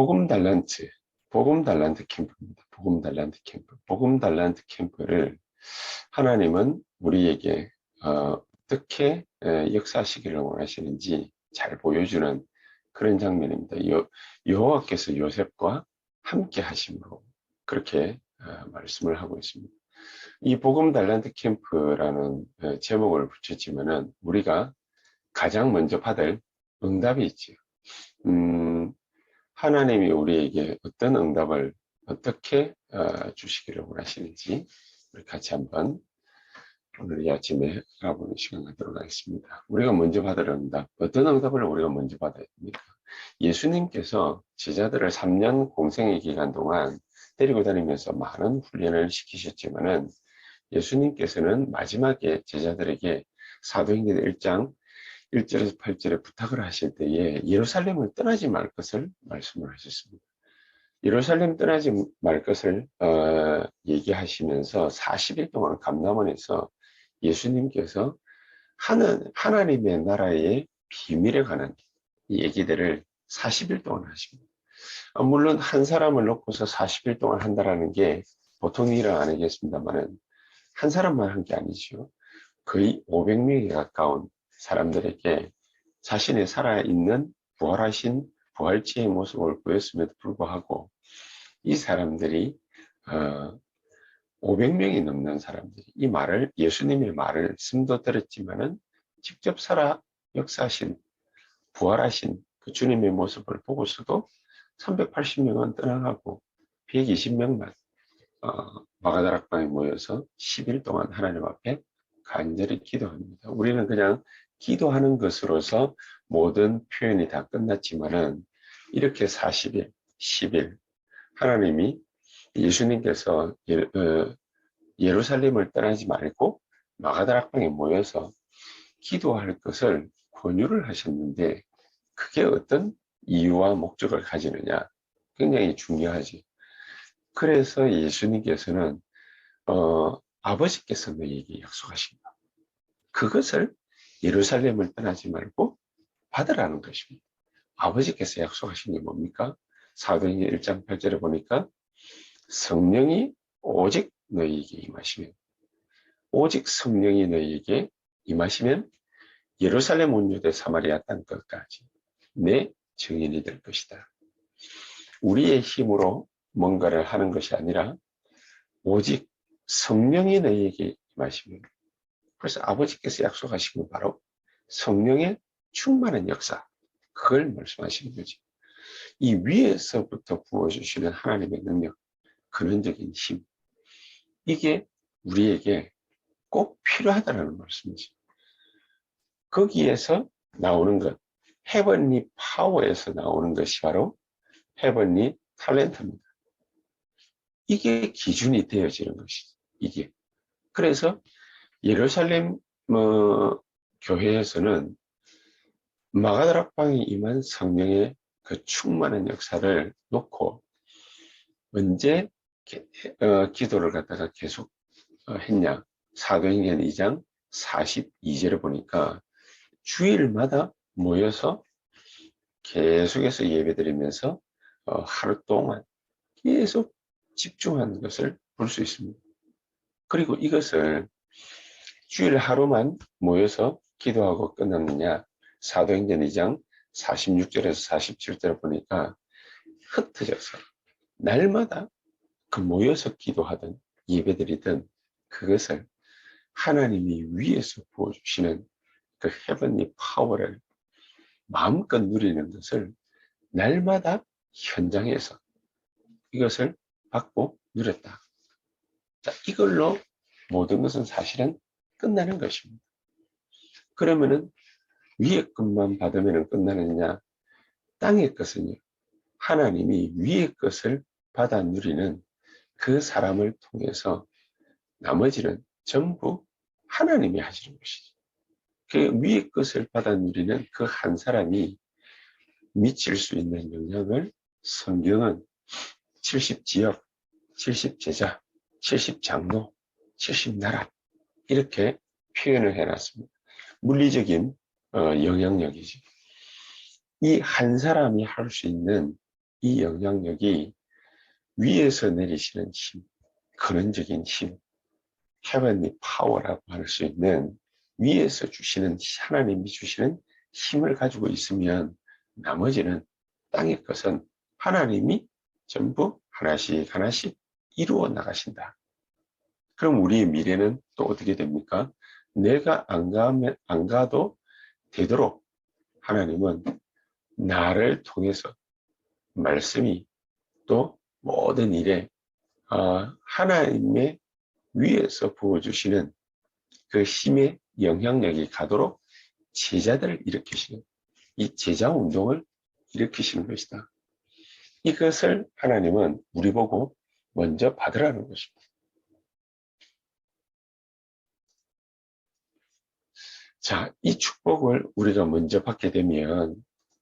복음 달란트, 복음 달란트 캠프입니다. 복음 달란트 캠프. 복음 달란트 캠프를 하나님은 우리에게 어, 떻게 역사하시기를 원하시는지 잘 보여주는 그런 장면입니다. 여, 여호와께서 요셉과 함께 하심으로 그렇게 어, 말씀을 하고 있습니다. 이 복음 달란트 캠프라는 어, 제목을 붙였지만은 우리가 가장 먼저 받을 응답이 있죠. 음, 하나님이 우리에게 어떤 응답을 어떻게 어, 주시기를 원하시는지 우리 같이 한번 오늘 이 아침에 알아보는 시간 갖도록 하겠습니다. 우리가 먼저 받을 응답, 어떤 응답을 우리가 먼저 받아야 됩니까? 예수님께서 제자들을 3년 공생의 기간 동안 데리고 다니면서 많은 훈련을 시키셨지만은 예수님께서는 마지막에 제자들에게 사도행전 1장 1절에서 8절에 부탁을 하실 때에 예루살렘을 떠나지 말 것을 말씀을 하셨습니다. 예루살렘 떠나지 말 것을 어, 얘기하시면서 40일 동안 감남원에서 예수님께서 하는 하나님의 나라의 비밀에 관한 얘기들을 40일 동안 하십니다. 어, 물론 한 사람을 놓고서 40일 동안 한다라는 게 보통 일은 아니겠습니다만은 한 사람만 한 게 아니죠. 거의 500명에 가까운 사람들에게 자신의 살아있는 부활하신 부활체의 모습을 보였음에도 불구하고 이 사람들이 어, 500명이 넘는 사람들이 이 말을 예수님의 말을 숨도 들었지만은 직접 살아 역사하신 부활하신 그 주님의 모습을 보고서도 380명은 떠나가고 120명만 어, 마가다락방에 모여서 10일 동안 하나님 앞에 간절히 기도합니다. 우리는 그냥 기도하는 것으로서 모든 표현이 다 끝났지만은 이렇게 40일, 10일 하나님이 예수님께서 어, 예루살렘을 떠나지 말고 마가다락방에 모여서 기도할 것을 권유를 하셨는데 그게 어떤 이유와 목적을 가지느냐 굉장히 중요하지. 그래서 예수님께서는 어, 아버지께서 너에게 약속하신다. 그것을 예루살렘을 떠나지 말고 받으라는 것입니다. 아버지께서 약속하신 게 뭡니까? 사도행전 1장 8절에 보니까 성령이 오직 너희에게 임하시면 오직 성령이 너희에게 임하시면 예루살렘 온유대 사마리아 땅 끝까지 내 증인이 될 것이다. 우리의 힘으로 뭔가를 하는 것이 아니라 오직 성령이 너희에게 임하시면 그래서 아버지께서 약속하신 건 바로 성령의 충만한 역사 그걸 말씀하시는 거지. 이 위에서부터 부어주시는 하나님의 능력, 근원적인 힘 이게 우리에게 꼭 필요하다는 말씀이지. 거기에서 나오는 것, 헤번리 파워에서 나오는 것이 바로 헤번리 탤런트입니다. 이게 기준이 되어지는 것이지. 이게. 그래서 예루살렘 뭐, 교회에서는 마가다락방에 임한 성령의 그 충만한 역사를 놓고 언제 어, 기도를 갖다가 계속 어, 했냐 사도행전 2장 42절을 보니까 주일마다 모여서 계속해서 예배드리면서 어, 하루 동안 계속 집중한 것을 볼 수 있습니다. 그리고 이것을 주일 하루만 모여서 기도하고 끝났느냐 사도행전 2장 46절에서 47절을 보니까 흩어져서 날마다 그 모여서 기도하던 예배드리던 그것을 하나님이 위에서 부어주시는 그 헤븐리 파워를 마음껏 누리는 것을 날마다 현장에서 이것을 받고 누렸다. 자, 이걸로 모든 것은 사실은 끝나는 것입니다. 그러면은 위의 것만 받으면 끝나느냐? 땅의 것은요. 하나님이 위의 것을 받아 누리는 그 사람을 통해서 나머지는 전부 하나님이 하시는 것이죠. 그 위의 것을 받아 누리는 그 한 사람이 미칠 수 있는 영향을 성경은 70지역, 70제자, 70장로, 70나라 이렇게 표현을 해놨습니다. 물리적인 어, 영향력이지. 이한 사람이 할 수 있는 이 영향력이 위에서 내리시는 힘, 근원적인 힘, 헤븐리 파워라고 할 수 있는 위에서 주시는 하나님이 주시는 힘을 가지고 있으면 나머지는 땅의 것은 하나님이 전부 하나씩 하나씩 이루어 나가신다. 그럼 우리의 미래는 또 어떻게 됩니까? 내가 안 가면 안 가도 되도록 하나님은 나를 통해서 말씀이 또 모든 일에 어, 하나님의 위에서 부어주시는 그 힘의 영향력이 가도록 제자들을 일으키시는 이 제자 운동을 일으키시는 것이다. 이것을 하나님은 우리 보고 먼저 받으라는 것입니다. 자, 이 축복을 우리가 먼저 받게 되면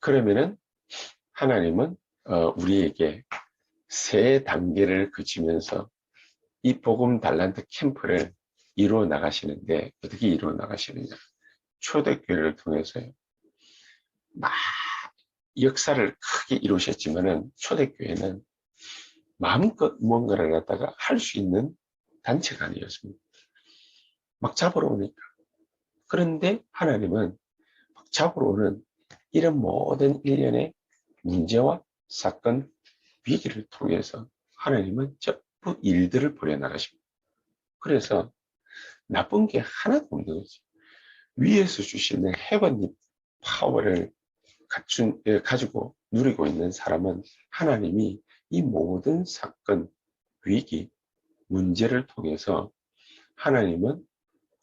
그러면은 하나님은 어, 우리에게 세 단계를 거치면서 이 복음 달란트 캠프를 이루어 나가시는데 어떻게 이루어 나가시느냐? 초대교회를 통해서요. 막 역사를 크게 이루셨지만은 초대교회는 마음껏 무언가를 갖다가 할 수 있는 단체가 아니었습니다. 막 잡으러 오니까. 그런데 하나님은 오는 이런 모든 일련의 문제와 사건, 위기를 통해서 하나님은 전부 일들을 벌여나가십니다. 그래서 나쁜 게 하나도 없는 거죠. 위에서 주시는 헤븐리 파워를 갖춘, 예, 가지고 누리고 있는 사람은 하나님이 이 모든 사건, 위기, 문제를 통해서 하나님은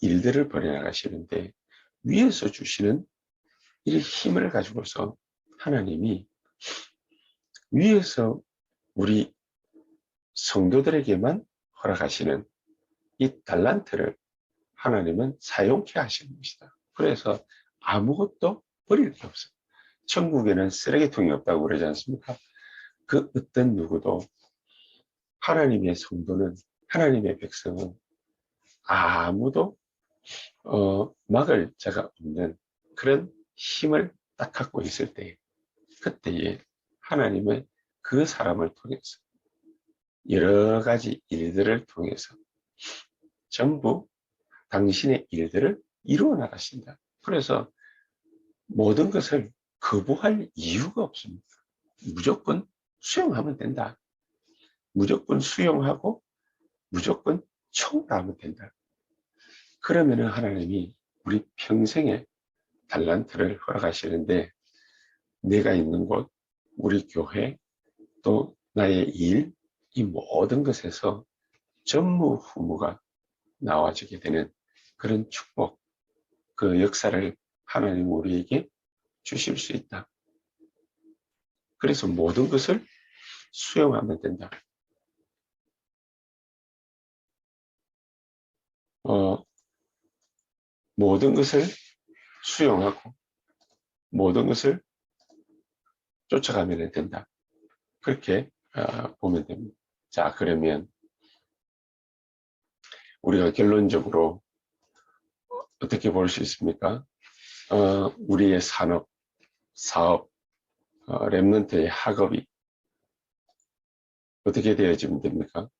일들을 벌여나가시는데 위에서 주시는 이 힘을 가지고서 하나님이 위에서 우리 성도들에게만 허락하시는 이 달란트를 하나님은 사용케 하시는 것이다. 그래서 아무것도 버릴 게 없어요. 천국에는 쓰레기통이 없다고 그러지 않습니까? 그 어떤 누구도 하나님의 성도는 하나님의 백성은 아무도 어, 막을 자가 없는 그런 힘을 딱 갖고 있을 때 그때에 하나님은 그 사람을 통해서 여러 가지 일들을 통해서 전부 당신의 일들을 이루어 나가신다. 그래서 모든 것을 거부할 이유가 없습니다. 무조건 수용하면 된다. 무조건 수용하고 무조건 청구하면 된다. 그러면은 하나님이 우리 평생에 달란트를 허락하시는데 내가 있는 곳, 우리 교회, 또 나의 일, 이 모든 것에서 전무후무가 나와지게 되는 그런 축복, 그 역사를 하나님 우리에게 주실 수 있다. 그래서 모든 것을 수용하면 된다. 어, 모든 것을 수용하고 모든 것을 쫓아가면 된다. 그렇게 어, 보면 됩니다. 자, 그러면 우리가 결론적으로 어떻게 볼 수 있습니까? 어, 우리의 산업, 사업, 어, 랩런트의 학업이 어떻게 되어지면 됩니까?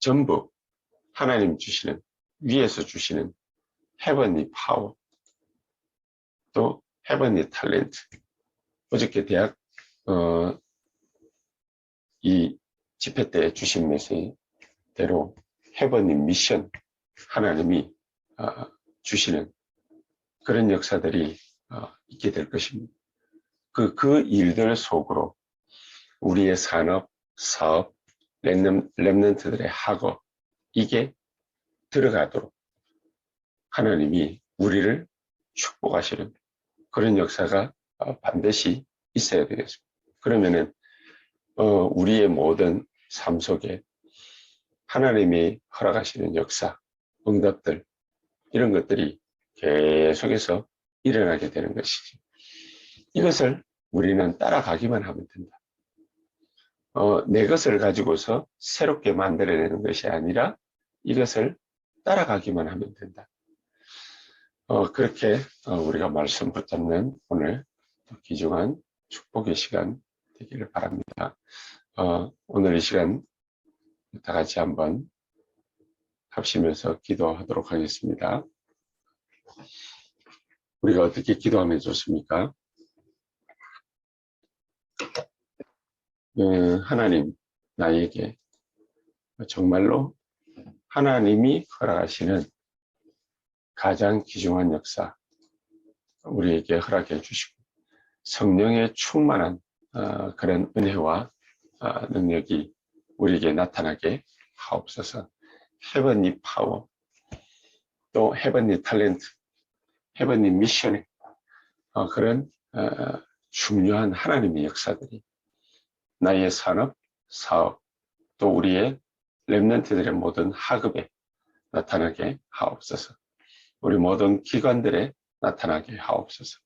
전부 하나님 주시는, 위에서 주시는 헤븐리 파워, 또 헤븐리 탤런트. 어저께 대학, 어, 이 집회 때 주신 메시지대로 헤븐리 미션, 하나님이 어, 주시는 그런 역사들이 어, 있게 될 것입니다. 그, 그 일들 속으로 우리의 산업, 사업, 랩런트들의 학업, 이게 들어가도록 하나님이 우리를 축복하시는 그런 역사가 어, 반드시 있어야 되겠습니다. 그러면은, 어, 우리의 모든 삶 속에 하나님이 허락하시는 역사, 응답들, 이런 것들이 계속해서 일어나게 되는 것이지. 이것을 우리는 따라가기만 하면 된다. 어, 내 것을 가지고서 새롭게 만들어내는 것이 아니라 이것을 따라가기만 하면 된다. 어, 그렇게 어, 우리가 말씀 붙잡는 오늘 귀중한 축복의 시간 되기를 바랍니다. 어, 오늘 이 시간 다 같이 한번 합심해서 기도하도록 하겠습니다. 우리가 어떻게 기도하면 좋습니까? 음, 하나님, 나에게 정말로 하나님이 허락하시는 가장 귀중한 역사, 우리에게 허락해 주시고, 성령의 충만한 어, 그런 은혜와 어, 능력이 우리에게 나타나게 하옵소서. 헤븐리 파워, 또 헤븐리 탤런트, 헤븐리 미션에 어, 그런 어, 중요한 하나님의 역사들이 나의 산업, 사업, 또 우리의 랩런트들의 모든 학업에 나타나게 하옵소서. 우리 모든 기관들에 나타나게 하옵소서.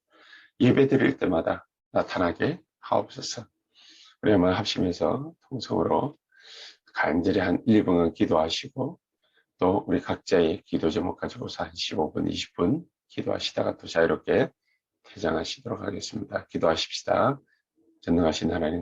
예배 드릴 때마다 나타나게 하옵소서. 우리 한번 합심해서 통성으로 간절히 한 1분간 기도하시고 또 우리 각자의 기도 제목 가지고서 한 15분, 20분 기도하시다가 또 자유롭게 퇴장하시도록 하겠습니다. 기도하십시다. 전능하신 하나님